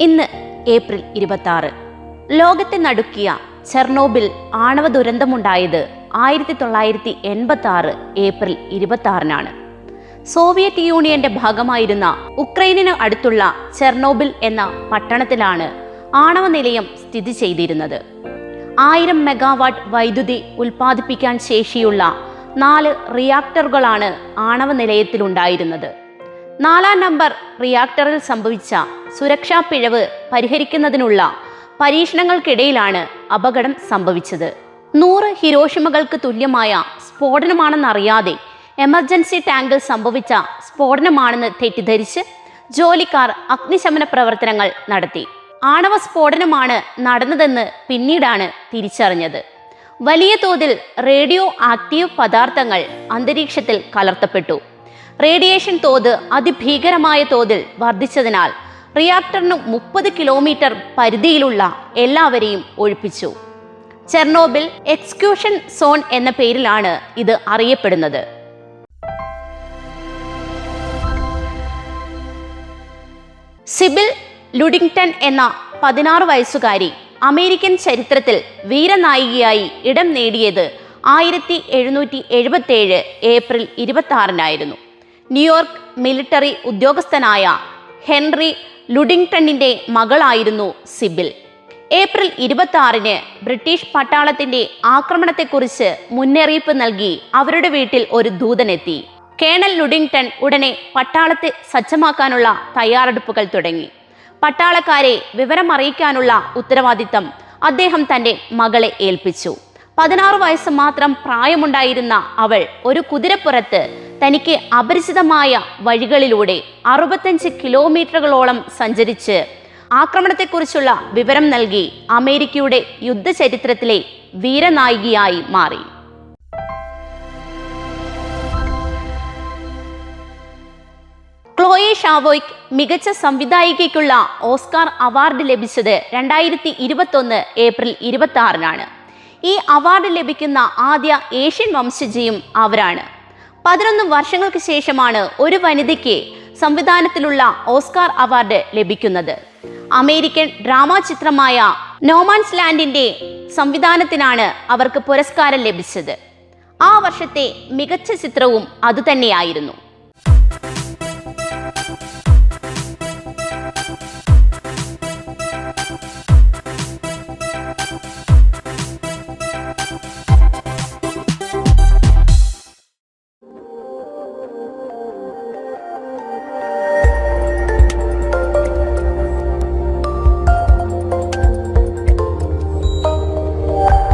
ഇന്ന് ഏപ്രിൽ ഇരുപത്തി ആറ് ലോകത്തെ നടുക്കിയ ചെർണോബിൽ ആണവ ദുരന്തമുണ്ടായത് ആയിരത്തി തൊള്ളായിരത്തി എൺപത്തി ആറ് ഏപ്രിൽ ഇരുപത്തി ആറിനാണ് സോവിയറ്റ് യൂണിയന്റെ ഭാഗമായിരുന്ന ഉക്രൈനിന് അടുത്തുള്ള ചെർണോബിൽ എന്ന പട്ടണത്തിലാണ് ആണവ നിലയം സ്ഥിതി ചെയ്തിരുന്നത്. ആയിരം മെഗാവാട്ട് വൈദ്യുതി ഉൽപ്പാദിപ്പിക്കാൻ ശേഷിയുള്ള നാല് റിയാക്ടറുകളാണ് ആണവ നിലയത്തിലുണ്ടായിരുന്നത്. നാലാം നമ്പർ റിയാക്ടറിൽ സംഭവിച്ച സുരക്ഷാ പിഴവ് പരിഹരിക്കുന്നതിനുള്ള പരീക്ഷണങ്ങൾക്കിടയിലാണ് അപകടം സംഭവിച്ചത്. നൂറ് ഹിരോഷിമകൾക്ക് തുല്യമായ സ്ഫോടനമാണെന്നറിയാതെ എമർജൻസി ടാങ്കിൽ സംഭവിച്ച സ്ഫോടനമാണെന്ന് തെറ്റിദ്ധരിച്ച് ജോലിക്കാർ അഗ്നിശമന പ്രവർത്തനങ്ങൾ നടത്തി. ആണവ സ്ഫോടനമാണ് നടന്നതെന്ന് പിന്നീടാണ് തിരിച്ചറിഞ്ഞത്. വലിയ തോതിൽ റേഡിയോ ആക്റ്റീവ് പദാർത്ഥങ്ങൾ അന്തരീക്ഷത്തിൽ കലർത്തപ്പെട്ടു. റേഡിയേഷൻ തോത് അതിഭീകരമായ തോതിൽ വർദ്ധിച്ചതിനാൽ റിയാക്ടറിന് മുപ്പത് കിലോമീറ്റർ പരിധിയിലുള്ള എല്ലാവരെയും ഒഴിപ്പിച്ചു. ചെർണോബിൽ എക്സ്ക്യൂഷൻ സോൺ എന്ന പേരിലാണ് ഇത് അറിയപ്പെടുന്നത്. സിബിൽ ലുഡിങ്ടൺ എന്ന പതിനാറ് വയസ്സുകാരി അമേരിക്കൻ ചരിത്രത്തിൽ വീരനായികയായി ഇടം നേടിയത് ആയിരത്തി എഴുന്നൂറ്റി എഴുപത്തേഴ് ഏപ്രിൽ ഇരുപത്തി ആറിനായിരുന്നു ന്യൂയോർക്ക് മിലിറ്ററി ഉദ്യോഗസ്ഥനായ ഹെൻറി ലുഡിങ്ടണിന്റെ മകളായിരുന്നു സിബിൽ. ഏപ്രിൽ ഇരുപത്തി ആറിന് ബ്രിട്ടീഷ് പട്ടാളത്തിന്റെ ആക്രമണത്തെക്കുറിച്ച് മുന്നറിയിപ്പ് നൽകി അവരുടെ വീട്ടിൽ ഒരു ദൂതനെത്തി. കേണൽ ലുഡിങ്ടൺ ഉടനെ പട്ടാളത്തെ സജ്ജമാക്കാനുള്ള തയ്യാറെടുപ്പുകൾ തുടങ്ങി. പട്ടാളക്കാരെ വിവരമറിയിക്കാനുള്ള ഉത്തരവാദിത്തം അദ്ദേഹം തന്റെ മകളെ ഏൽപ്പിച്ചു. പതിനാറ് വയസ്സ് മാത്രം പ്രായമുണ്ടായിരുന്ന അവൾ ഒരു കുതിരപ്പുറത്ത് തനിക്ക് അപരിചിതമായ വഴികളിലൂടെ അറുപത്തഞ്ച് കിലോമീറ്ററുകളോളം സഞ്ചരിച്ച് ആക്രമണത്തെക്കുറിച്ചുള്ള വിവരം നൽകി അമേരിക്കയുടെ യുദ്ധചരിത്രത്തിലെ വീരനായികയായി മാറി. ക്ലോയി ഷാവോയ്ക്ക് മികച്ച സംവിധായികയ്ക്കുള്ള ഓസ്കാർ അവാർഡ് ലഭിച്ചത് രണ്ടായിരത്തി ഇരുപത്തൊന്ന് ഏപ്രിൽ ഇരുപത്തി ആറിനാണ് ഈ അവാർഡ് ലഭിക്കുന്ന ആദ്യ ഏഷ്യൻ വംശജിയും അവരാണ്. പതിനൊന്ന് വർഷങ്ങൾക്ക് ശേഷമാണ് ഒരു വനിതയ്ക്ക് സംവിധാനത്തിലുള്ള ഓസ്കാർ അവാർഡ് ലഭിക്കുന്നത്. അമേരിക്കൻ ഡ്രാമ ചിത്രമായ നോമാൻസ് ലാൻഡിന്റെ സംവിധാനത്തിനാണ് അവർക്ക് പുരസ്കാരം ലഭിച്ചത്. ആ വർഷത്തെ മികച്ച ചിത്രവും അതുതന്നെയായിരുന്നു.